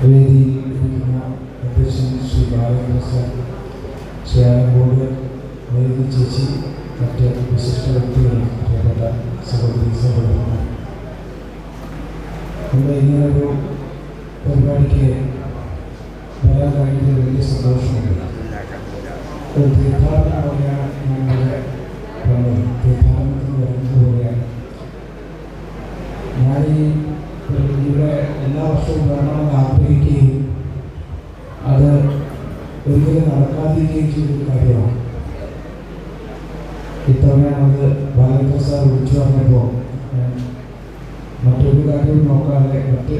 വേദിയിൽ ഇരിക്കുന്ന അധ്യക്ഷൻ ശ്രീ ബാലകൃഷ്ണ സാർ ശ്രീ ആലങ്കോട് വേദി ചേച്ചി മറ്റ് വിശിഷ്ട വ്യക്തികൾ പ്രിയപ്പെട്ട സഹോദരി സഹോദരന്മാർ ഇവിടെ ഇങ്ങനൊരു പരിപാടിക്ക് വരാൻ കഴിഞ്ഞതിൽ വലിയ സന്തോഷമുണ്ട് ഒരു തീർത്ഥാടനം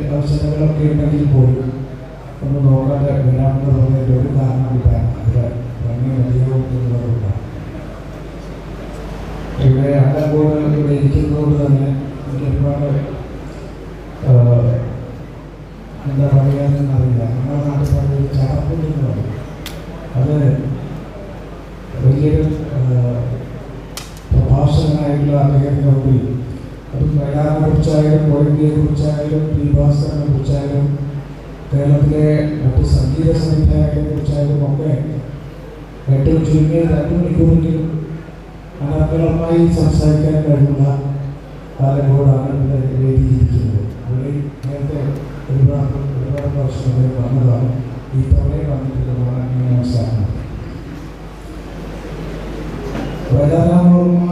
അവസരങ്ങളൊക്കെ ഉണ്ടെങ്കിൽ പോലും ഒന്ന് നോക്കാതെ വരാമെന്ന് പറഞ്ഞതിന്റെ ഒരു കാരണം ഇതാണ് ഇവിടെ ഭംഗി എന്നുള്ളതുകൊണ്ടാണ് ഇവിടെ അല്ലപ്പോൾ ഇവിടെ ഇരിക്കുന്നതുകൊണ്ട് തന്നെ എനിക്ക് ഒരുപാട് എന്താ പറയുക എന്നറിയില്ല. നമ്മുടെ നാട്ടിൽ പറഞ്ഞൊരു ചടപ്പുണ്ട് എന്ന് പറയും. അത് വലിയൊരു ആഹ്, പ്രഭാഷകനായിട്ടുള്ള അദ്ദേഹത്തിന്റെ മുമ്പിൽ അത് മലയാളെ കുറിച്ചായാലും കോഴിക്കയെ കുറിച്ചായാലും കേരളത്തിലെ മറ്റ് സംഗീത സംവിധായകരെ കുറിച്ചായാലും ഒക്കെ ഏറ്റവും ചുരുങ്ങിയ രണ്ട് മണിക്കൂറെങ്കിലും അനർഹമായി സംസാരിക്കാൻ കഴിയുന്ന കാലങ്ങളോടാണ് ഇവിടെ വേദിയിരിക്കുന്നത് അവിടെ നേരത്തെ ഒരുപാട് ഒരുപാട് പ്രാവശ്യം അദ്ദേഹം വന്നതാണ്. ഈ തവണയും വന്നിട്ടുള്ളതാണ് ഞാൻ മനസ്സിലാക്കുന്നത് വേദാരാമോർമ്മ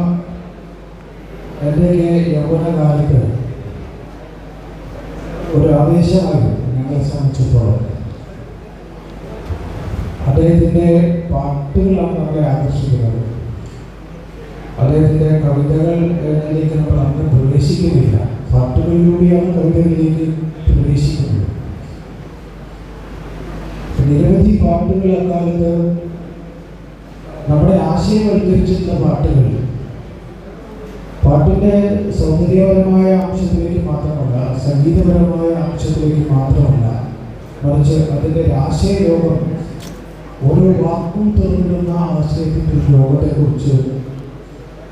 എന്റെയൊക്കെ യൗവനകാലത്ത് ഒരു ആവേശമായിരുന്നു ഞങ്ങളെ സംബന്ധിച്ചിടത്തോളം. അദ്ദേഹത്തിന്റെ പാട്ടുകളാണ് നമ്മളെ ആകർഷിക്കുന്നത്. അദ്ദേഹത്തിന്റെ കവിതകൾ എന്നതിലേക്ക് നമ്മൾ അന്ന് പ്രവേശിക്കുന്നില്ല. പാട്ടുകളിലൂടെയാണ് കവിതകളിലേക്ക് പ്രവേശിക്കുന്നത്. നിരവധി പാട്ടുകൾ അക്കാലത്ത് നമ്മുടെ ആശയവൽക്കരിച്ചിട്ടുള്ള പാട്ടുകൾ പാട്ടിന്റെ സൗന്ദര്യപരമായ അംശത്തിലേക്ക് മാത്രമല്ല സംഗീതപരമായ അംശത്തിലേക്ക് മാത്രമല്ല മറിച്ച് അതിന്റെ ആശയലോകം ഓരോ വാക്കും തുറന്നിടുന്ന ആശയത്തിന്റെ ഒരു ലോകത്തെക്കുറിച്ച്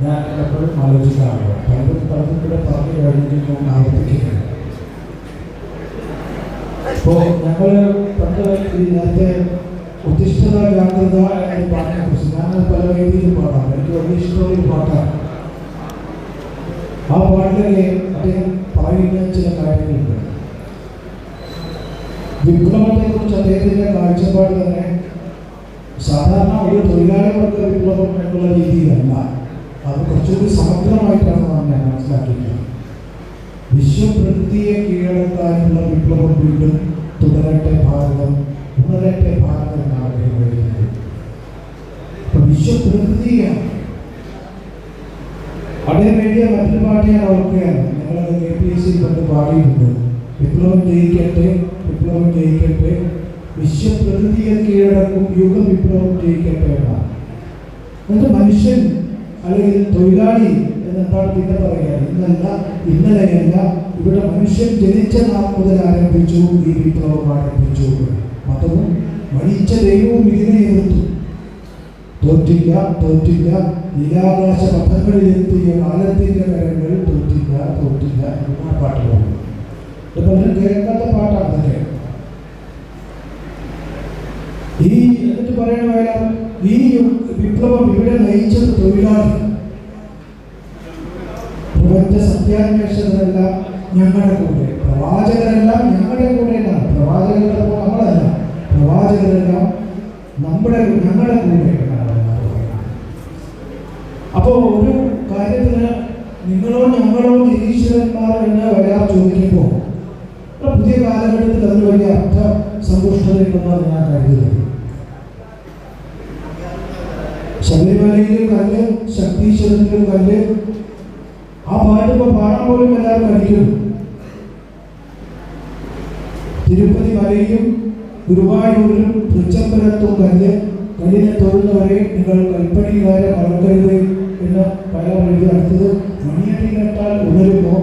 ഞാൻ എപ്പോഴും ആലോചിക്കാറുണ്ട്. പലരും പലരും കൂടെ പറഞ്ഞു കഴിഞ്ഞിട്ട് ഞാൻ ആവർത്തിക്കുന്നു ഇപ്പോൾ ഞങ്ങൾ പണ്ട് നേരത്തെ ഉദ്ദിഷ്ടത ജാഗ്രത എന്ന് പാട്ടിനെ കുറിച്ച് ഞാൻ പല രീതിയിലും പാടാം എനിക്ക് വലിയ ഇഷ്ടമുള്ള പാട്ടാണ്. ആ പാട്ടിലെ അദ്ദേഹം പറയുന്ന ചില കാര്യങ്ങളുണ്ട്. വിപ്ലവത്തെ കുറിച്ച് അദ്ദേഹത്തിന്റെ കാഴ്ചപ്പാട് തന്നെ സാധാരണ ഒരു തൊഴിലാളി വിപ്ലവം എന്നുള്ള രീതിയിലല്ല. അത് കുറച്ചുകൂടി സമഗ്രമായിട്ടാണ് ഞാൻ മനസ്സിലാക്കിയിട്ടുള്ളത്. വിശ്വപ്രകൃതിയെ കീഴടക്കാനുള്ള വിപ്ലവം വീണ്ടും തുടരട്ടെ ഭാരതം ഉണരട്ടെ ഭാരതം എന്നാണ് അദ്ദേഹം എഴുതുന്നത്. വിശ്വപ്രകൃതിയാണ് അദ്ദേഹം എഴുതിയ മറ്റൊരു പാട്ട് ഞാൻ ഓർക്കുകയാണ് ഞങ്ങളത് കെ പി എസ് സി പണ്ട് പാടിയിട്ടുണ്ട്. വിപ്ലവം ജയിക്കട്ടെ വിപ്ലവം ജയിക്കട്ടെ. വിശ്വപ്രകൃതിയെ കീഴടക്കും യുഗ വിപ്ലവം ജയിക്കട്ടെ എന്നിട്ട് മനുഷ്യൻ അല്ലെങ്കിൽ തൊഴിലാളി എന്നെന്താണ് പിന്നെ പറയുക ഇന്നല്ല ഇന്നലെയല്ല ഇവിടെ മനുഷ്യൻ ജനിച്ച നാൾ മുതൽ ആരംഭിച്ചു ഈ വിപ്ലവം ആരംഭിച്ചു. മതവും മരിച്ച ദൈവവും ഇതിനെ എതിർത്തു. തോറ്റില്ല തോറ്റില്ല നീലാകാശ പഥങ്ങളിലെത്തിയ കാലത്തിന്റെ കരങ്ങൾ തോറ്റില്ല തോറ്റില്ല എന്ന പാട്ട് പറഞ്ഞു പലരും കേൾക്കാത്ത പാട്ടാണ് അതൊക്കെ ഈ എന്നിട്ട് പറയണ ഈ വിപ്ലവം ഇവിടെ നയിച്ചത് തൊഴിലാളി. പ്രപഞ്ച സത്യാന്വേഷകരല്ല ഞങ്ങളുടെ കൂടെ. പ്രവാചകരെല്ലാം ഞങ്ങളുടെ കൂടെയാണ് പ്രവാചകരുടെ നമ്മളല്ല. പ്രവാചകരെല്ലാം നമ്മുടെ ഞങ്ങളുടെ കൂടെ എന്നാണ് പറയുന്നത്. അപ്പോൾ ഒരു കാര്യത്തിന് നിങ്ങളോ ഞങ്ങളോ നിരീശ്വരന്മാർ എന്ന് ഒരാൾ ചോദിക്കുമ്പോൾ പുതിയ കാലഘട്ടത്തിൽ അതിന് വലിയ അർത്ഥ സമ്പുഷ്ടതയുണ്ടെന്നാണ് ഞാൻ കരുതുന്നത്. ശബരിമലയിലും കല്ല് ശക്തീശ്വരത്തിലും കല്ല് ആ പാട്ട് ഇപ്പൊ പാടാൻ പോലും എല്ലാവരും കഴിക്കും തിരുപ്പതി മലയിലും ഗുരുവായൂരിലും തൃച്ചംബരത്തും കല്ല് കല്ലിനെ തൊഴുന്നവരെ നിങ്ങൾ കൽപ്പണിക്കാരെ മറക്കരുത് എന്ന് പല വഴി അടുത്തത്. മണിയടി കേട്ടാൽ ഉണരുമോ?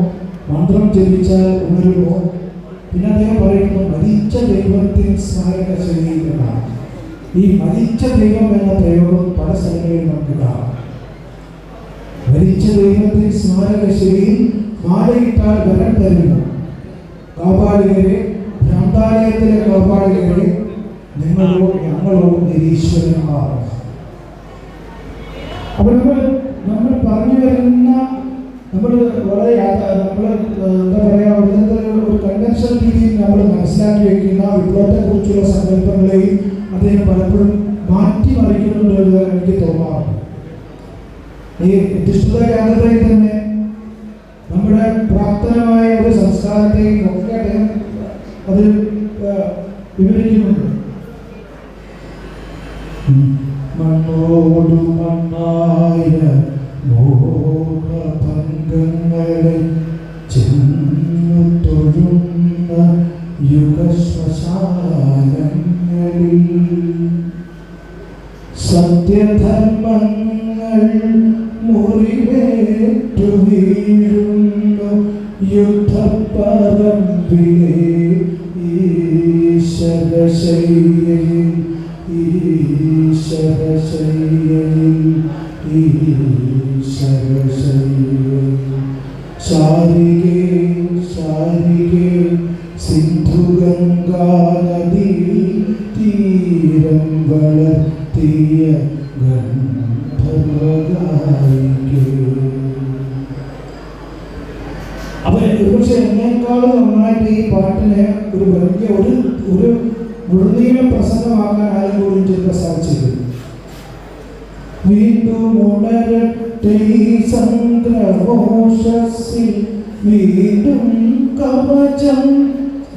മന്ത്രം ജപിച്ചാൽ ഉണരുമോ പിന്നെ അദ്ദേഹം പറയുന്നു മരിച്ച ദൈവത്തിന് സ്മാരക ശരീരമാണ്. ഈ മരിച്ച ദൈവം എന്ന പ്രയോഗം പല സ്ഥലങ്ങളിലും നമുക്ക് കാണാം മരിച്ച ദൈവത്തിന് സ്മാരക ശരീരം മാലയിട്ടാൽ വരം തരുന്നു. കാപാലികരെ ഭ്രാന്ത മന്ദാലയത്തിലെ കോപാളികളെ നിങ്ങളോ ഞങ്ങളോ നിരീശ്വരന്മാർ. അപ്പോൾ നമ്മൾ നമ്മൾ പറഞ്ഞു വരുന്ന നമ്മൾ വളരെ നമ്മൾ എന്താ പറയാ ഇന്നത്തെ ഒരു കൺവെൻഷൻ രീതിയിൽ നമ്മൾ മനസ്സിലാക്കി വയ്ക്കുന്ന വിപ്ലവത്തെ കുറിച്ചുള്ള സങ്കല്പങ്ങളെയും അദ്ദേഹം പലപ്പോഴും മാറ്റിമറിക്കുന്നുണ്ട് എന്ന് എനിക്ക് തോന്നാറുണ്ട്. ഈ വിശുദ്ധ കേന്ദ്രത്തിൽ തന്നെ നമ്മുടെ പ്രാപ്തനമായ ഒരു സംസ്കാരത്തെയും ഒക്കെ അദ്ദേഹം അത് വിവരിക്കുന്നുണ്ട്. മണ്ണോടു മണ്ണായ മോഹഭംഗങ്ങളെ ചെന്നു തൊഴുന്ന സത്യധർമ്മങ്ങൾ മുറിവേറ്റു വീഴുന്നു യുദ്ധപ്പറമ്പിലെ ഈശ്വരശൈലിയിൽ എന്നെക്കാളും നന്നായിട്ട് ഈ പാട്ടിനെ ഒരു വലിയ ഒരു ഒരു മുഴുനീള പ്രസംഗമാക്കാൻ ആരും കൂടി ചിലപ്പോൾ സാധിച്ചിരുന്നു കവചം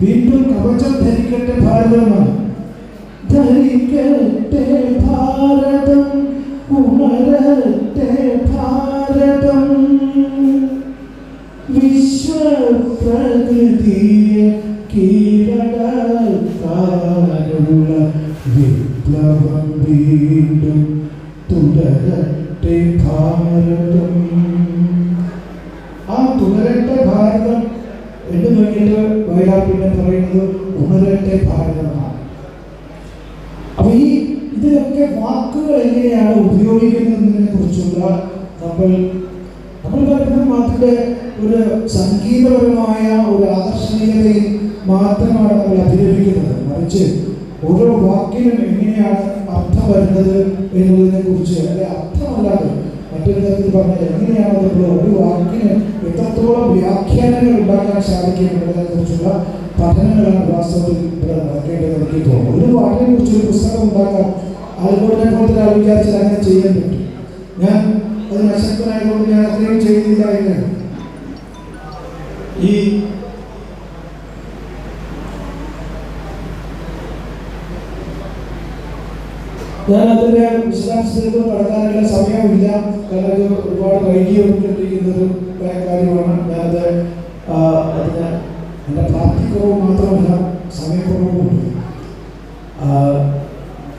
വീണ്ടും കവചം ധരിക്കട്ടെ ഭാരതമാണ് ധരിക്കട്ടെ ഭാരതം ഉണരട്ടെ ഭാരതം. വിശ്വപ്രകൃതിയെ കീഴടക്കാനുള്ള വിപ്ലവം വീണ്ടും തുടരട്ടെ ഭാരതം. ആ തുടരട്ടെ ഭാരതം എന്ന് നോക്കിയിട്ട് വയലാർ പിന്നെ പറയുന്നത് ഉണരട്ടെ ഭാരതമാണ് അപ്പൊ ഈ ഇതിലൊക്കെ വാക്കുകൾ എങ്ങനെയാണ് ഉപയോഗിക്കുന്നതിനെ കുറിച്ചുള്ള നമ്മൾ അതിന്റെ ഒരു സംഗീതപരമായ ഒരു ആകർഷണീയതയും മാത്രമാണ് നമ്മൾ അഭിനയിക്കുന്നത്. മറിച്ച് ഓരോ വാക്കിനും എങ്ങനെയാണ് അർത്ഥം വരുന്നത് എന്നതിനെ കുറിച്ച് അല്ലെ അർത്ഥമല്ലാതെ മറ്റൊരു തരത്തിൽ പറഞ്ഞാൽ എങ്ങനെയാണ് നമ്മൾ ഒരു വാക്കിന് എത്രത്തോളം വ്യാഖ്യാനങ്ങൾ ഉണ്ടാക്കാൻ സാധിക്കും എന്നതിനെ കുറിച്ചുള്ള പഠനങ്ങളാണ് വാസ്തവത്തിൽ ഇവിടെ നടക്കേണ്ടത് എനിക്ക് തോന്നുന്നു ഒരു വാക്കിനെ കുറിച്ച് ഒരു പുസ്തകം ഉണ്ടാക്കാം അതുപോലെ തന്നെ കൂടുതൽ വിചാരിച്ചാൽ അങ്ങനെ ചെയ്യാൻ പറ്റും. ഞാൻ അതിന് അശക്തനായതുകൊണ്ട് ഞാൻ അത്രയും ചെയ്തില്ല എന്ന്. ഈ ഞാൻ അതിന്റെ വിശദാംശത്തിലേക്ക് കടക്കാനുള്ള സമയമില്ല കാരണം ഒരുപാട് വൈകിക്കൊണ്ടിരിക്കുന്ന ഒരു കാര്യമാണ്. ഞാനത് അതിന് എന്റെ പ്രാപ്തിക്കുറവ് മാത്രമല്ല സമയക്കുറവുമുണ്ട്. ആ,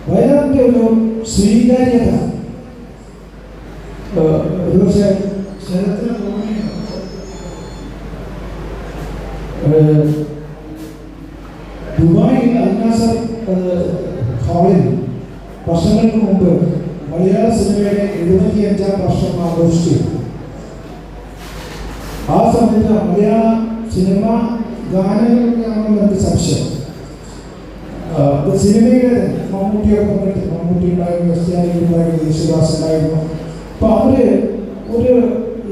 വയനാടിന്റെ ഒരു സ്വീകാര്യത ഒരുപക്ഷെ ശരത്തിന് ദുബായിൽ അൽനാസർ ഹാളിൽ വർഷങ്ങൾക്ക് മുമ്പ് മലയാള സിനിമയുടെ എഴുപത്തിയഞ്ചാം വർഷം ആഘോഷിച്ചു. ആ സമയത്ത് മലയാള സിനിമ ഗാനങ്ങളൊക്കെയാണെന്ന് എനിക്ക് സംശയം. സിനിമയുടെ മമ്മൂട്ടിയൊക്കെ മമ്മൂട്ടി ഉണ്ടായിരുന്നു ക്രിസ്ത്യാനി ഉണ്ടായിരുന്നു യേശുദാസ് ഉണ്ടായിരുന്നു. അപ്പൊ അവർ ഒരു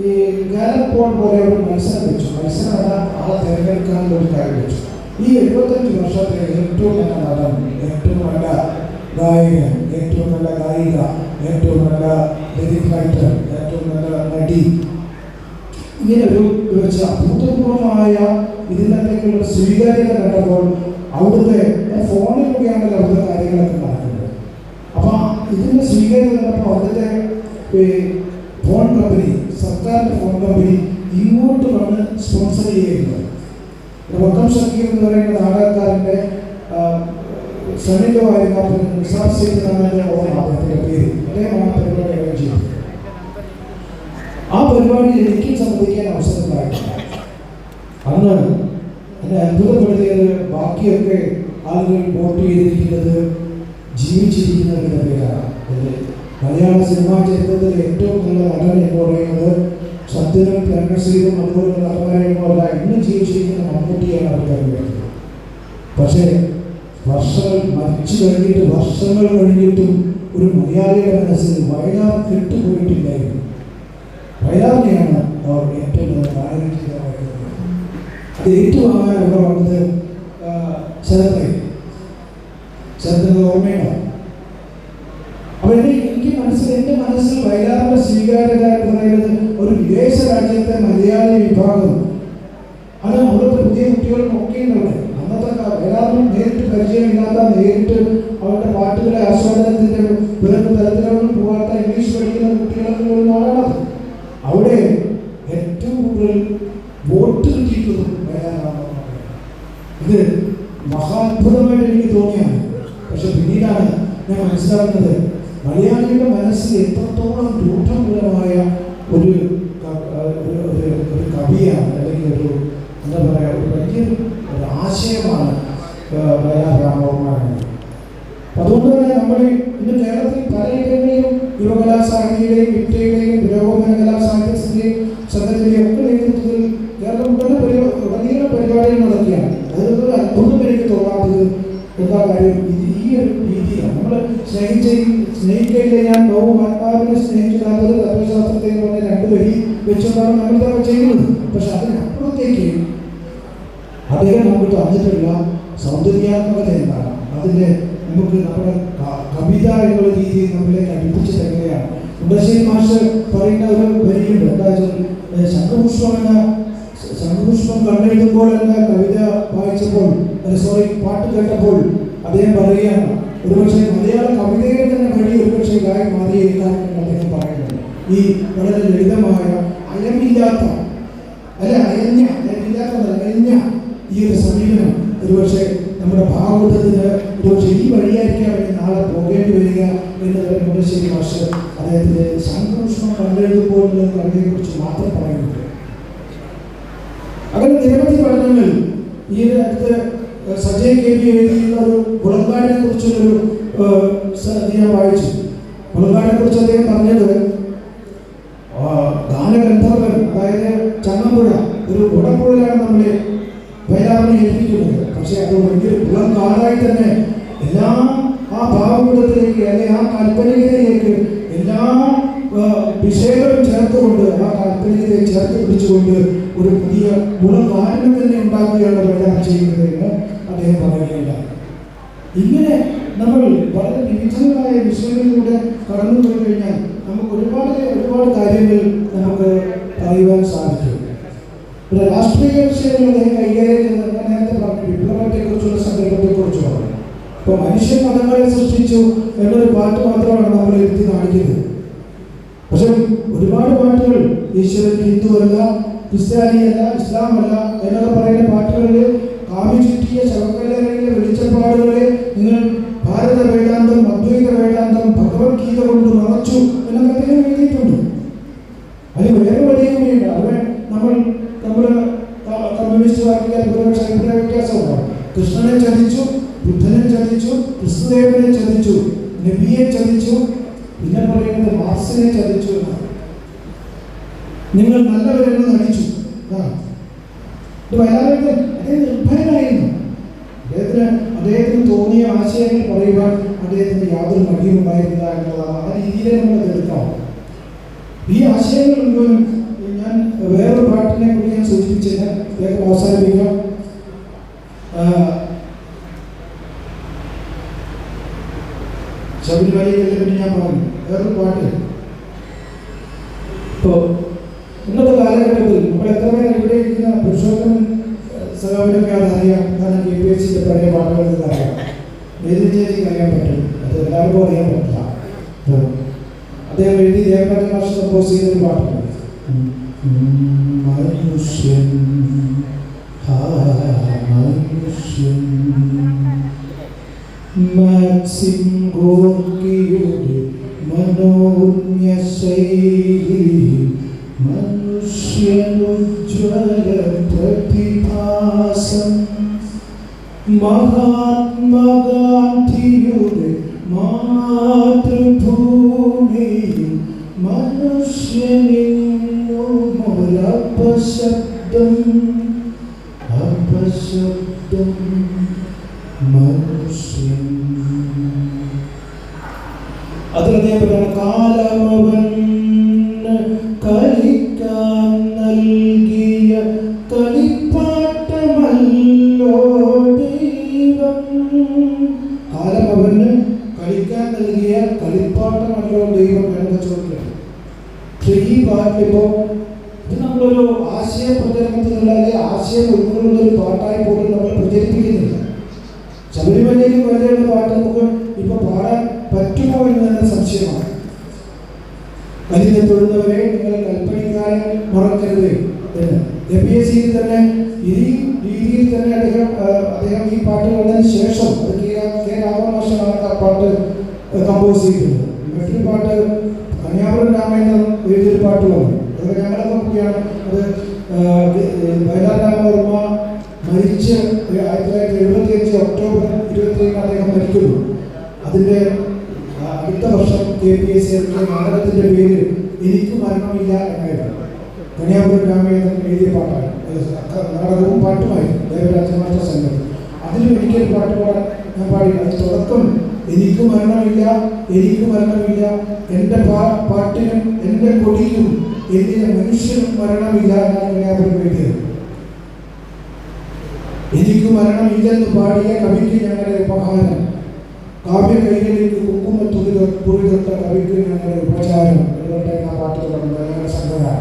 ഈ ഗാലപ്പോൾ പോലെ ഒരു മത്സരം വെച്ചു. മത്സരമല്ല ആളെ തിരഞ്ഞെടുക്കാനുള്ള ഒരു കാര്യം വെച്ചു. ഈ എഴുപത്തഞ്ച് വർഷത്തെ ഏറ്റവും നല്ല നടൻ ഏറ്റവും നല്ല ഗായകൻ ഏറ്റവും നല്ല ഗായിക ഏറ്റവും നല്ല ലിറിക് റൈറ്റർ ഏറ്റവും നല്ല നടി. ഇങ്ങനെ ഒരു വെച്ച് അഭൂതപൂർവമായ ഇതിനകത്തേക്കുള്ള സ്വീകാര്യത കണ്ടപ്പോൾ അവിടുത്തെ ഫോണിലൂടെയാണ് അവിടുത്തെ കാര്യങ്ങളൊക്കെ നടക്കുന്നത്. അപ്പം ഇതിന്റെ സ്വീകാര്യത കണ്ടപ്പോൾ ഈ ഫോൺ കമ്പനി സർക്കാരിന്റെ ഫോൺ കമ്പനി ഇങ്ങോട്ട് വന്ന് സ്പോൺസർ ചെയ്യുന്നത് വക്കം ഷക്കീർ എന്ന് പറയുന്ന നാടകക്കാരന്റെ ആ, സന്നിധമായിരുന്ന നിസാർ സീറ്റ് എന്നാണ് ഓർമ്മ. അദ്ദേഹത്തിന്റെ പേര് അദ്ദേഹമാണ് പരിപാടി ആ പരിപാടിയിൽ എനിക്ക് സംബന്ധിക്കാൻ അവസരം ഉണ്ടായിട്ടില്ല അന്ന് എന്നെ അത്ഭുതപ്പെടുത്തിയത് ബാക്കിയൊക്കെ ആളുകൾ വോട്ട് ചെയ്തിരിക്കുന്നത് ജീവിച്ചിരിക്കുന്നവരുടെ പേരാണ്. മലയാള സിനിമാ ചരിത്രത്തിൽ ഏറ്റവും നല്ല നടൻ എന്ന് പറയുന്നത് സത്യനും പ്രേമശ്രീയും അതുപോലെ നടന്മാരെയും അല്ല ഇന്ന് ജീവിച്ചിരിക്കുന്ന മമ്മൂട്ടിയാണ് ആൾക്കാർ തെരഞ്ഞെടുത്തത് പക്ഷേ വർഷങ്ങൾ മരിച്ചു കഴിഞ്ഞിട്ട് വർഷങ്ങൾ കഴിഞ്ഞിട്ടും ഒരു മലയാളിയുടെ മനസ്സിൽ വയലാർ കെട്ടുപോയിട്ടില്ലായിരുന്നു. വയലാറിനെയാണ് അവർ ഏറ്റവും നായകീയമായിരുന്നത് അത് ഏറ്റുവാങ്ങാൻ ഇവിടെ വന്നത് ശരത്തെ ശരത്തിന് ഓർമ്മയുണ്ടോ? അപ്പൊ എനിക്ക് മനസ്സിൽ എന്റെ മനസ്സിൽ വയലാറിന്റെ സ്വീകാര്യത എന്ന് പറയുന്നത് ഒരു വിദേശ രാജ്യത്തെ മലയാളി വിഭാഗം. അത് അവിടുത്തെ പുതിയ കുട്ടികൾക്കൊക്കെ ഉണ്ട് അന്നത്തെ വയലാറിന് നേരിട്ട് പരിചയമില്ലാത്ത നേരിട്ട് അവരുടെ പാട്ടുകളെ ആസ്വാദനത്തിന്റെ വേറെ തരത്തിലൊന്നും പോകാത്ത ഇംഗ്ലീഷ് പഠിക്കുന്ന കുട്ടികൾക്ക് ഒരു നാടാണത്. അവിടെ ഏറ്റവും കൂടുതൽ വോട്ട് കിട്ടിയിട്ടുള്ളത് വയലാറാണ് ഇത് മഹാത്ഭുതമായിട്ട് എനിക്ക് തോന്നിയാണ്. പക്ഷെ പിന്നീടാണ് ഞാൻ മനസ്സിലാക്കുന്നത് മലയാളിയുടെ മനസ്സിൽ എത്രത്തോളം രൂഢമൂലമായ വെച്ചുകൊണ്ടാണ് നമ്മൾ തന്നെ ചെയ്യുന്നത്. പക്ഷെ അതിനപ്പുറത്തേക്ക് അദ്ദേഹം നമുക്ക് തന്നിട്ടുള്ള സൗന്ദര്യാത്മകത എന്താണ്? അതിന്റെ നമുക്ക് നമ്മുടെ കവിത എന്നുള്ള രീതിയിൽ നമ്മളെ അടുപ്പിച്ച് തരികയാണ്. ഉണ്ടശ്ശേരി മാഷ് പറയുന്ന ഒരു വരിയുണ്ട്. എന്താ വെച്ചാൽ എന്ന ശംഖുപുഷ്പം കണ്ടെഴുതുമ്പോൾ എന്ന കവിത വായിച്ചപ്പോൾ സോറി പാട്ട് കേട്ടപ്പോൾ അദ്ദേഹം പറയുകയാണ് ഒരുപക്ഷെ മലയാള കവിതയുടെ തന്നെ വഴി ഒരുപക്ഷെ ഇതായി മാറിയേക്കാം എന്ന് അദ്ദേഹം പറയുന്നത് ഈ വളരെ ലളിതമായ അയമില്ലാത്ത അല്ല? അയഞ്ഞ അയമില്ലാത്തതല്ല അയഞ്ഞ ഈ ഒരു സമീപനം. ഒരുപക്ഷെ നമ്മുടെ ഭാഗവതത്തിന് ഒരുപക്ഷെ ഈ വഴിയായിരിക്കാം ഇനി നാളെ പോകേണ്ടി വരിക എന്നത് മുണ്ടശ്ശേരി മാഷ് അദ്ദേഹത്തിന്റെ സംഘർഷം കണ്ടെഴുതുമ്പോഴുള്ള കവിതയെക്കുറിച്ച് മാത്രം പറയുന്നുണ്ട്. അങ്ങനെ നിരവധി പഠനങ്ങൾ ഈ അടുത്ത് സജയ് കെ പി എഴുതിയുള്ള ഒരു ഗുളങ്കാടിനെ കുറിച്ചുള്ളൊരു ഞാൻ വായിച്ചു. ഗുളങ്കാടിനെ കുറിച്ച് അദ്ദേഹം പറഞ്ഞത് ഗാനഗന്ധർവൻ അതായത് ചങ്ങമ്പുഴ ഒരു ഉടമ്പുഴയാണ് നമ്മളെ വയലാറിനെ ഏൽപ്പിക്കുന്നത്. പക്ഷേ അത് വലിയൊരു കുളം കാടായി തന്നെ എല്ലാ ആ ഭാവകൂടത്തിലേക്ക് അല്ലെങ്കിൽ ആ കാൽപ്പനികതയിലേക്ക് എല്ലാ വിഷയങ്ങളും ചേർത്തുകൊണ്ട് ആ കാൽപ്പനികതയെ ചേർത്ത് പിടിച്ചുകൊണ്ട് ഒരു പുതിയ ഗുണകാരണം തന്നെ ഉണ്ടാക്കുകയാണ് വയലാർ ചെയ്യുന്നത് എന്ന് അദ്ദേഹം പറയുകയുണ്ടായി. ഇങ്ങനെ നമ്മൾ വളരെ വിവിധങ്ങളായ വിഷയങ്ങളിലൂടെ കടന്നു പോയി കഴിഞ്ഞാൽ നമുക്ക് ഒരുപാട് ഒരുപാട് കാര്യങ്ങൾ നമുക്ക് പറയുവാൻ സാധിക്കും. പിന്നെ രാഷ്ട്രീയ വിഷയങ്ങൾ അദ്ദേഹം കൈകാര്യം ചെയ്യുന്നത് നേരത്തെ പറഞ്ഞു വിപ്ലവത്തെ കുറിച്ചുള്ള സങ്കല്പത്തെ കുറിച്ച് പറഞ്ഞു ഇപ്പൊ മനുഷ്യൻ മതങ്ങളെ സൃഷ്ടിച്ചു എന്നൊരു പാട്ട് മാത്രമാണ് നമ്മൾ എഴുതി കാണിക്കുന്നത്. പക്ഷെ ഒരുപാട് പാട്ടുകൾ ഈശ്വരൻ ഹിന്ദുവല്ല ക്രിസ്ത്യാനിയല്ല ഇസ്ലാമല്ല എന്നൊക്കെ പറയുന്ന പാട്ടുകളിൽ കാവ്യ ചുറ്റിയ ശവക്കല്ലറയിലെ വെളിച്ചപ്പാടുകളെ നിങ്ങൾ ഭാരത വേദാന്തം അദ്വൈത വേദാന്തം ഭഗവത്ഗീത കൊണ്ട് മറച്ചു എന്നൊക്കെ അദ്ദേഹം എഴുതിയിട്ടുണ്ട്. അതിന് വേറെ വഴിയും കൂടിയുണ്ട് അത് നമ്മൾ നമ്മൾ കമ്മ്യൂണിസ്റ്റ് പാർട്ടിക്കാർ ഭൂരിപക്ഷ അഭിപ്രായ വ്യത്യാസമുണ്ടാവും. കൃഷ്ണനെ ചതിച്ചു ബുദ്ധനെ ചതിച്ചു ക്രിസ്തുദേവനെ ചതിച്ചു നബിയെ ചതിച്ചു പിന്നെ പറയുന്നത് മാർസിനെ ചതിച്ചു എന്നാണ്. നിങ്ങൾ നല്ലവരെന്ന് നടിച്ചു. ഇത് നിർഭയനായിരുന്നു അദ്ദേഹത്തിന് അദ്ദേഹത്തിന് തോന്നിയ ആശയങ്ങൾ പറയുവാൻ അദ്ദേഹത്തിന് യാതൊരു മടിയും ഉണ്ടായിരുന്നില്ല എന്നുള്ളതാണ് ആ രീതിയിലെ നമ്മൾ അത് ഈ ആശയങ്ങൾ മുഴുവൻ ഞാൻ വേറൊരു പാട്ടിനെ കുറിച്ച് ഞാൻ സൂചിപ്പിച്ചത് അദ്ദേഹം അവസാനിപ്പിക്കാം ആ, ശബരിമലയിലെ പറ്റി ഞാൻ പറഞ്ഞു വേറൊരു പാട്ട് ഇപ്പോ ഇന്നത്തെ കാലഘട്ടത്തിൽ നമ്മൾ എത്ര പേർ ഇവിടെ ഇരിക്കുന്ന പുരുഷോത്തമൻ സഹാബിനൊക്കെ അതറിയാം കാരണം കെ പി എസ് സിന്റെ പഴയ പാട്ടുകൾ നിങ്ങൾക്ക് അറിയാം വേദി ചേച്ചിക്ക് അറിയാൻ പറ്റും അത് എല്ലാവർക്കും അറിയാൻ പറ്റില്ല അപ്പോൾ അദ്ദേഹം എഴുതി ദേവരാജ മാഷ് ചെയ്തൊരു പാട്ടുണ്ട് മനുഷ്യൻ മനുഷ്യൻ മാക്സിം ഗോർക്കിയുടെ മനോജ്ഞ ശൈലി മനുഷ്യനുജ്വല പ്രതിഭാസം മഹാത്മാഗാന്ധിയുടെ മാതൃഭൂമിയിൽ മനുഷ്യനെങ്ങും ഒരപശബ്ദം അപശബ്ദം മനുഷ്യൻ അതിലതേപോലെ കാലമവൻ കളിക്കാൻ നൽകിയ കളിപ്പാട്ടമല്ലോ ദൈവം. കാലമവന് കളിക്കാൻ നൽകിയ കളിപ്പാട്ടമല്ലോ ദൈവം. പക്ഷേ ഈ പാട്ടിപ്പോ ഇത് നമ്മളൊരു ആശയ പ്രചരണത്തിനുള്ള അല്ലെങ്കിൽ ആശയം ഉൾക്കൊള്ളുന്ന ഒരു പാട്ടായി പോലും നമ്മൾ പ്രചരിപ്പിക്കുന്നില്ല. ശബരിമലയിലും വരെയുള്ള പാട്ട് നമുക്ക് ഇപ്പൊ പാടാൻ പറ്റുമോ എന്ന് തന്നെ സംശയമാണ്. കലിനെ തൊഴുന്നവരെ നിങ്ങൾ കൽപ്പണിക്കാരൻ മറക്കരുത് എം പി എസ് സിയിൽ തന്നെ ഈ രീതിയിൽ തന്നെ അദ്ദേഹം അദ്ദേഹം ഈ പാട്ട് വന്നതിന് ശേഷം കെ രാമകൃഷ്ണനാണ് ആ പാട്ട് കമ്പോസ് ചെയ്തത് മറ്റൊരു പാട്ട് കന്യാപുരം രാമേന്ദ്രൻ എഴുതിയൊരു പാട്ട് വന്നു അത് ഞങ്ങളൊക്കെ കൂടിയാണ് അത് ആ, ഏ, വയലാർ രാമവർമ്മ മരിച്ച് ആയിരത്തി തൊള്ളായിരത്തി എഴുപത്തി അഞ്ച് ഒക്ടോബർ ഇരുപത്തി ഏഴിന് അദ്ദേഹം മരിക്കുന്നു. അതിന്റെ അടുത്ത വർഷം കെ പി എസ് സി നാടകത്തിന്റെ പേര് എനിക്ക് മരണമില്ല എന്നായിരുന്നു. കന്യാപുരം രാമേന്ദ്രൻ എഴുതിയ പാട്ടാണ്. നാടകവും പാട്ടുമായി ദേവരാജമാറ്റ സംഘം. അതിലും എനിക്കൊരു പാട്ട് പാടാൻ ഞാൻ പാടി അത് തുടക്കം എനിക്ക് മരണമില്ല എനിക്ക് മരണമില്ല എന്റെ പാട്ടിനും എന്റെ കൊടിക്കും എന്നിലെ മനുഷ്യനും മരണമില്ല എന്നാണ് കന്യാപുരം എഴുതിയത്. എനിക്ക് മരണമില്ലെന്ന് പാടിയ കവിക്ക് ഞങ്ങളുടെ ഉപഹാരം. കാവ്യ കൈകളിലേക്ക് കുങ്കുമ തൊട്ട കവിക്ക് ഞങ്ങളുടെ ഉപചാരം. എന്നിട്ട് ആ പാട്ട് തുടങ്ങുന്നത് ഞങ്ങളുടെ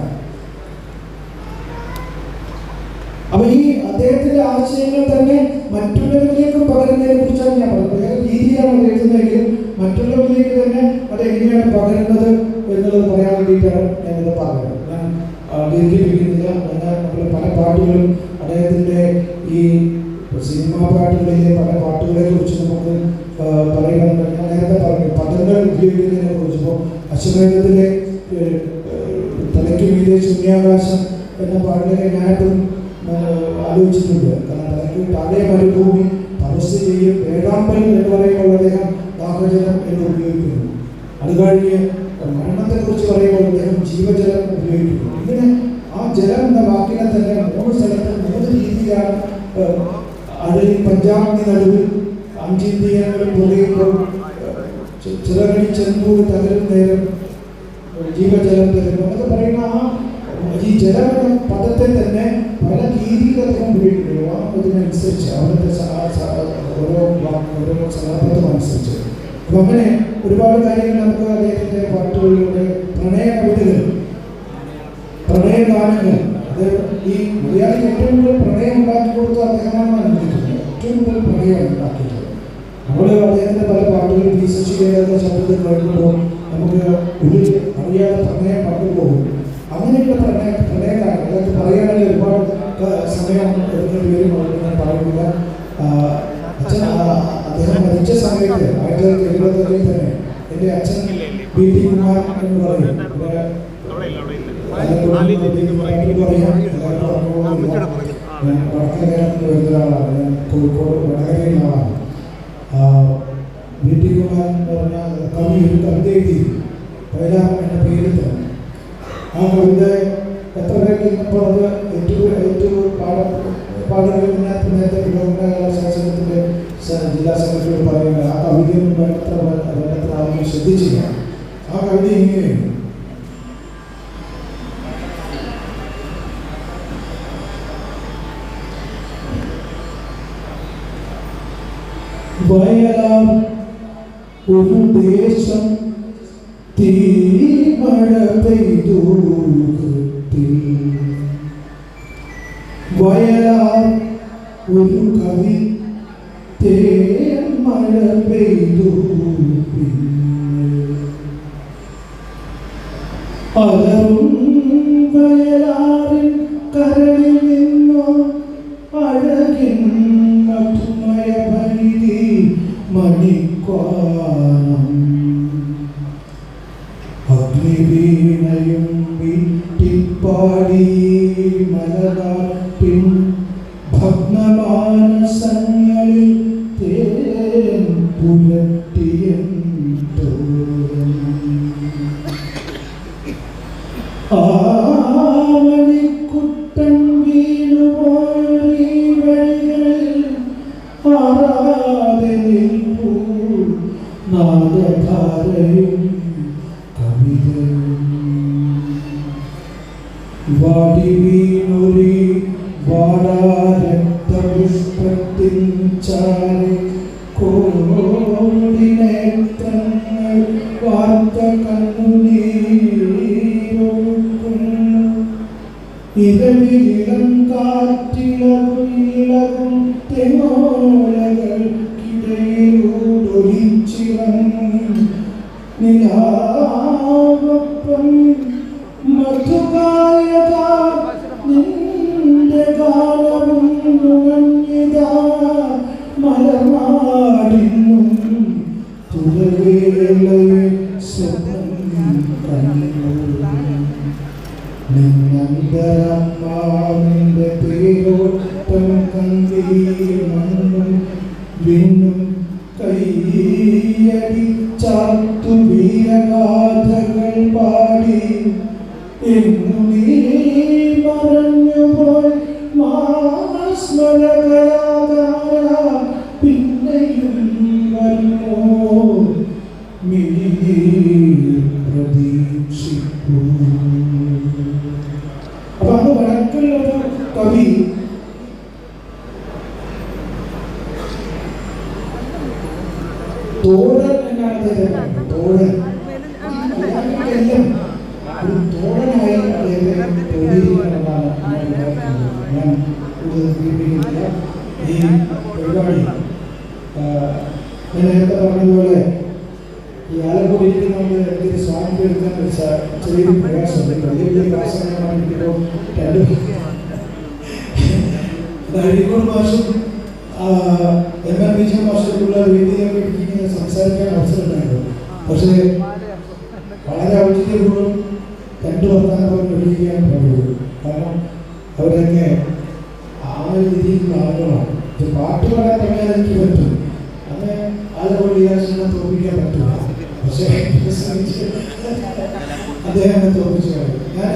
അപ്പൊ ഈ അദ്ദേഹത്തിന്റെ ആശയങ്ങൾ തന്നെ മറ്റുള്ളവരിലേക്ക് പകരുന്നതിനെ കുറിച്ചാണ് ഞാൻ പറഞ്ഞത്. വേറെ രീതിയിലാണ് എഴുതുന്നതെങ്കിലും മറ്റുള്ളവരിലേക്ക് തന്നെ അത് എങ്ങനെയാണ് പകരുന്നത് എന്നുള്ളത് പറയാൻ വേണ്ടിയിട്ടാണ് മരുഭൂമി തപസ് ചെയ്യും എന്ന് പറയുമ്പോൾ അദ്ദേഹം ദാഹജലം എന്ന് ഉപയോഗിക്കുന്നു. അത് കഴിഞ്ഞ് മരണത്തെക്കുറിച്ച് പറയുമ്പോൾ അദ്ദേഹം ജീവജലം ഉപയോഗിക്കുന്നു. ഇങ്ങനെ ആ ജലം എന്ന വാക്കിനെ തന്നെ മൂന്ന് സ്ഥലത്ത് മൂന്ന് രീതിയിലാണ് അതിൽ പഞ്ചാബിന് നടുവിൽ അഞ്ചിന്ത്യങ്ങളും പൊറിയുമ്പോൾ ചിറകടി ചെമ്പൂർ തകരും നേരം ജീവജലം തരുന്നു. എന്നൊക്കെ പറയുന്ന ആ ഈ ജലം എന്ന പദത്തെ തന്നെ പല രീതിയിൽ അദ്ദേഹം ഉപയോഗിക്കുന്നു സ- ഓരോ ഓരോ സന്ദർഭത്തും അനുസരിച്ച്. അപ്പം അങ്ങനെ ഒരുപാട് കാര്യങ്ങൾ നമുക്ക് അദ്ദേഹത്തിന്റെ പാട്ടുകളിലൂടെ പ്രണയ കവിതകൾ പ്രണയഗാനങ്ങൾ അത് ഈ മലയാളി ഏറ്റവും കൂടുതൽ പ്രണയം ഉണ്ടാക്കി കൊടുത്ത അദ്ദേഹമാണ് ഏറ്റവും കൂടുതൽ പ്രണയം ഉണ്ടാക്കിയിട്ടുള്ളത്. നമ്മൾ അദ്ദേഹത്തിന്റെ പല പാട്ടുകൾ പി ശശികേരയുടെ ശബ്ദത്തിൽ കേൾക്കുമ്പോൾ നമുക്ക് ഒരു അറിയാതെ പ്രണയം പണ്ടുപോകും അങ്ങനെയുള്ള പ്രണയ പ്രണയഗാനം അതായത് പറയുകയാണെങ്കിൽ ഒരുപാട് സമയം എടുക്കേണ്ടി വരും അതുകൊണ്ട് ഞാൻ പറയുന്നില്ല. അദ്ദേഹം മരിച്ച സമയത്ത് ആയിരത്തി തൊള്ളായിരത്തി എഴുപത്തി തന്നെ എന്റെ അച്ഛൻ ബി ടി കുമാർ എന്ന് പറയും. വടക്കൻ കേരളത്തിൽ വരുന്ന ഒരാളാണ്. ഞാൻ കോഴിക്കോട് വടകരയിൽ ആളാണ്. വി ടി കുമാരൻ എന്ന് പറഞ്ഞ കവി ഒരു കവിത എഴുതി വയലാർ എന്ന പേരിൽ തന്നെ. ആ കവിത എത്ര പേർക്ക് ഇന്നിപ്പോൾ അത് ഏറ്റവും ഏറ്റവും പാഠം പാടുകളിൽ ഞാൻ നേരത്തെ പുരോഗമന ശാസ്ത്രത്തിന്റെ ജില്ലാ സെക്രട്ടറിയോട് പറയുന്നത് ആ കവിതയൊന്നും വേണ്ടത്ര വേണ്ടത്ര ആളുകൾ ശ്രദ്ധിച്ചില്ല ആ കവിത ഇങ്ങനെയാണ് വയലാം ഒരു ദേശം തീമഴ പെയ്തു കൃത്തിൽ. വയലാർ ഒരു കവി തേമഴ പെയ്തു ആരാതെ നിൽപ്പൂ. നാദധാരയും തുറവേളയെ ഈ പരിപാടി ആ, ഞാൻ നേരത്തെ പറഞ്ഞതുപോലെ ഈ ആലപ്പുഴ ഇരിക്കുന്നതുകൊണ്ട് എനിക്കൊരു സ്വാതന്ത്ര്യം എടുക്കാൻ ഒരു സ- ചെറിയൊരു പ്രയാസമുണ്ട് വലിയ വലിയ പ്രയാസങ്ങളാണെങ്കിലോ രണ്ട് അഴീക്കോട് മാഷും എം എൻ വിജയ മാഷുള്ള വേദിയൊക്കെ ഇരിക്കുന്ന സംസാരിക്കാൻ അവസരം ഉണ്ടായിരുന്നു പക്ഷേ വളരെ ഔചിത്യപൂർവം രണ്ടു വർത്തമാനം പറഞ്ഞ് ഒഴിയുകയാണ് പതിവ് കാരണം അവരൊക്കെ ആ ഒരു രീതിയിലുള്ള ആളുകളാണ് ഇത് പാട്ട് പാടാൻ തുടങ്ങിയാൽ എനിക്ക് പറ്റും അന്ന് ആളുകൾ വിചാരിച്ചാൽ തോൽപ്പിക്കാൻ പറ്റില്ല പക്ഷേ ശ്രമിച്ച് അദ്ദേഹം എന്നെ തോൽപ്പിച്ചു കളയും ഞാൻ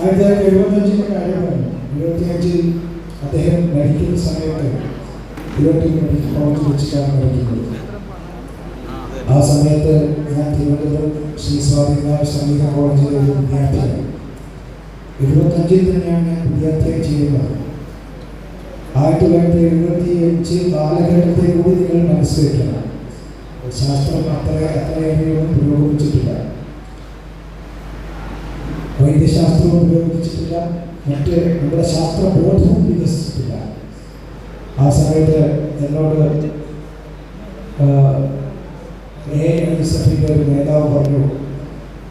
ആയിരത്തി തൊള്ളായിരത്തി എഴുപത്തഞ്ചിന്റെ കാര്യം പറഞ്ഞു എഴുപത്തിയഞ്ചിൽ അദ്ദേഹം മരിക്കുന്ന സമയത്ത് ഇരുപത്തി മെഡിക്കൽ കോളേജ് വെച്ചിട്ടാണ് മരിക്കുന്നത് ആ സമയത്ത് ഞാൻ തിരുവനന്തപുരം ശ്രീ സ്വാതിനാഥ സംഗീത കോളേജിലെ ഒരു വിദ്യാർത്ഥിയാണ്. എഴുപത്തഞ്ചിൽ തന്നെയാണ് ഞാൻ വിദ്യാർത്ഥിയായി ചെയ്യുന്നത് ആയിരത്തി തൊള്ളായിരത്തി എഴുപത്തി അഞ്ച് കാലഘട്ടത്തെ കൂടി നിങ്ങൾ മനസ്സിലാക്കണം ശാസ്ത്രം അത്ര അത്രയധികം പുരോഗമിച്ചിട്ടില്ല. വൈദ്യശാസ്ത്രവും പുരോഗമിച്ചിട്ടില്ല മറ്റ് നമ്മുടെ ശാസ്ത്രബോധവും വികസിച്ചിട്ടില്ല. ആ സമയത്ത് എന്നോട് എ എസ് എഫിന്റെ ഒരു നേതാവ് പറഞ്ഞു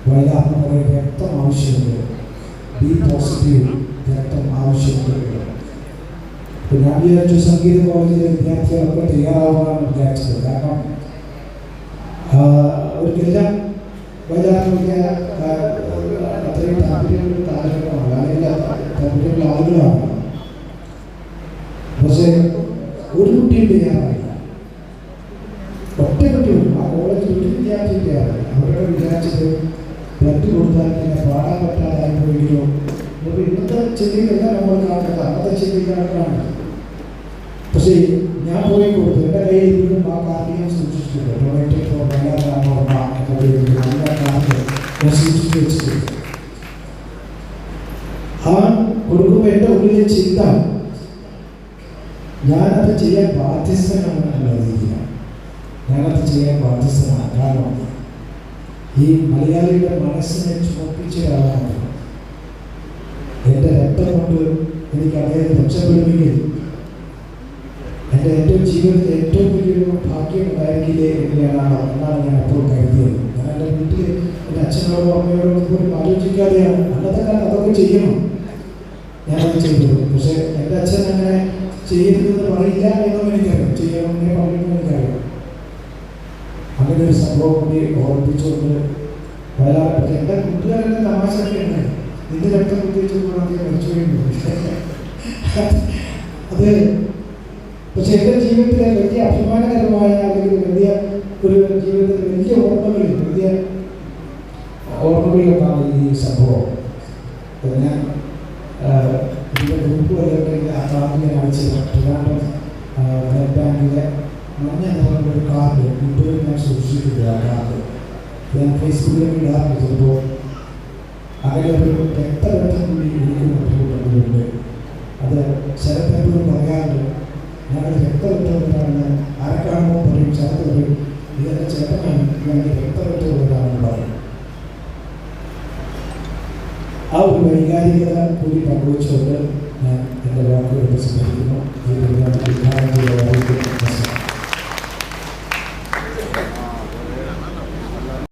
വൈകാത്മ കുറേ രക്തം ആവശ്യമുണ്ട്? ബി പോസിറ്റീവ് രക്തം ആവശ്യമുണ്ട്? അപ്പോൾ ഞാൻ വിചാരിച്ചു സംഗീത കോളേജിലെ വിദ്യാർത്ഥികളൊക്കെ തയ്യാറാവാനാണ് വിചാരിച്ചത്. കാരണം ആ, അവർക്കെല്ലാം അത്രയും താല്പര്യമുള്ള അല്ലെങ്കിൽ പക്ഷേ ഒരു കുട്ടിയും തയ്യാറായില്ല ഒറ്റ കുട്ടിയും ആ കോളേജിൽ ഒരു വിദ്യാർത്ഥി തയ്യാറായി അവരുടെ വിചാരിച്ചത് ബ്ലഡ് കൊടുത്താൽ പിന്നെ പാടാൻ പറ്റാതായി പോയെങ്കിലോ അപ്പോൾ ഇന്നത്തെ ചിന്തയിലല്ല നമ്മൾ കാണുന്നത് അന്നത്തെ ചിന്തയിലാണ് കാണുന്നത് പക്ഷേ ഞാൻ പോയി കൊടുത്തു എന്റെ കയ്യിൽ ഇപ്പോഴും ആ കാർഡ് ഞാൻ സൂക്ഷിച്ചിട്ടുണ്ട് ഡൊണേറ്റഡ് ഫോർ മലയാള നല്ല കാർഡ് ഞാൻ സൂക്ഷിച്ചു വെച്ചിട്ടുണ്ട് ആ കൊടുക്കുമ്പോൾ എന്റെ ഉള്ളിലെ ചിന്ത ഞാനത് ചെയ്യാൻ ബാധ്യസ്ഥനാണ് എന്നുള്ള രീതിയിലാണ് ഞാനത് ചെയ്യാൻ ബാധ്യസ്ഥനാണ് കാരണം ഈ മലയാളിയുടെ മനസ്സിനെ ചുമപ്പിച്ച ഒരാളാണ് എന്റെ രക്തം കൊണ്ട് എനിക്ക് അദ്ദേഹം രക്ഷപ്പെടുമെങ്കിൽ എന്റെ ഏറ്റവും ജീവിതത്തിൽ ഏറ്റവും വലിയൊരു ഭാഗ്യം ഉണ്ടായിരിക്കില്ലേ എങ്ങനെയാണ് എന്നാണ് ഞാൻ അപ്പോൾ കരുതിയത്. ഞാൻ എന്റെ വീട്ടിൽ എന്റെ അച്ഛനോടോ അമ്മയോടോ പോലും ആലോചിക്കാതെയാണ്. അന്നത്തെ കാലം അതൊക്കെ ചെയ്യണം. ഞാനത് ചെയ്തത് പക്ഷേ എന്റെ അച്ഛൻ അങ്ങനെ ചെയ്യരുതെന്ന് പറയില്ല എന്നും എനിക്കറിയാം ചെയ്യണമെന്നേ പറയുമെന്ന് എനിക്കറിയാം അങ്ങനെ ഒരു സംഭവം കൂടി ഓർമ്മിച്ചുകൊണ്ട് പക്ഷേ എന്റെ കൂട്ടുകാരുടെ തമാശയൊക്കെ ഉണ്ട്. നിന്റെ രക്തം കുത്തിവെച്ചപ്പോൾ അദ്ദേഹം മരിച്ചു അത് പക്ഷെ എന്റെ ജീവിതത്തിലെ വലിയ അഭിമാനകരമായ അല്ലെങ്കിൽ വലിയ ഒരു ജീവിതത്തിൽ വലിയ ഓർമ്മകളിൽ വലിയ ഓർമ്മകളിലൊന്നാണ് ഈ സംഭവം അത് ഞാൻ ഇതിന്റെ ഗ്രൂപ്പ് അല്ലെങ്കിൽ ആ കാർഡ് ഞാൻ അയച്ചത് ട്രിവാൻഡ്രം ബ്ലഡ് ബാങ്കിലെ മഞ്ഞ നിറമുള്ള ഒരു കാർഡ് ഇപ്പോഴും ഞാൻ സൂക്ഷിച്ചിട്ടുണ്ട് ആ കാർഡ് ഞാൻ ഫേസ്ബുക്കിലൊക്കെ